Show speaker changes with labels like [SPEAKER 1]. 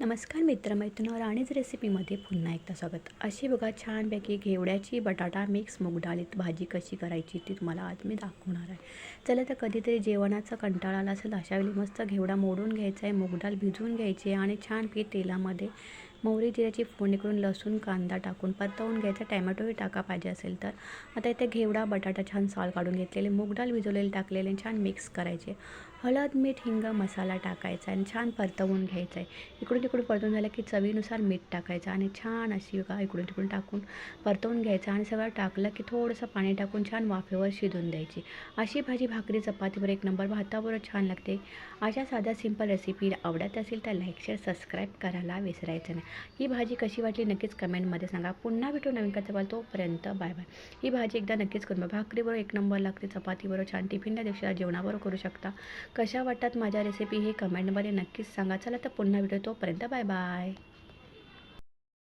[SPEAKER 1] नमस्कार मित्रमैत्रिणी राणीच रेसिपीमध्ये पुन्हा एकदा स्वागत. अशी बघा छानपैकी घेवड्याची बटाटा मिक्स मूग भाजी कशी करायची ती तुम्हाला आज मी दाखवणार आहे. चला तर कधीतरी जेवणाचा कंटाळा आला असेल अशावेळी मस्त घेवडा मोडून घ्यायचा आहे मूगडाळ भिजवून घ्यायची आहे आणि छानपैकी तेलामध्ये मोहरी जिऱ्याची फोडणी करून लसूण कांदा टाकून परतवून घ्यायचा. टॅमॅटोही टाका पाहिजे असेल तर. आता इथे घेवडा बटाटा छान साल काढून घेतलेले. मूग डाळ भिजवलेले टाकलेले छान मिक्स करायचे. हळद मीठ हिंग मसाला टाकायचा आणि छान परतवून घ्यायचा आहे इकडून तिकडून परतवून झालं की चवीनुसार मीठ टाकायचं आणि छान अशी का इकडून तिकडून टाकून परतवून घ्यायचं आणि सगळं टाकलं की थोडंसं पाणी टाकून छान वाफेवर शिजून द्यायची. अशी भाजी भाकरी चपातीवर एक नंबर भाताबरोबर छान लागते. अशा साध्या सिंपल रेसिपी आवडत असेल तर लाईक शेअर सबस्क्राईब करायला विसरायचं नाही. ही भाजी कशी वाटली नक्कीच कमेंटमध्ये सांगा. पुन्हा भेटू नवीन कथा तोपर्यंत बाय बाय. ही भाजी एकदा नक्कीच करून बघा. भाकरीबरोबर एक नंबर लागते. चपातीबरोबर छान टिफिनला देशा जेवणाबरोबर करू शकता. कशा वाटतात माझ्या रेसिपी हे कमेंटमध्ये नक्कीच सांगा. चला तर पुन्हा भेटू तोपर्यंत बाय बाय.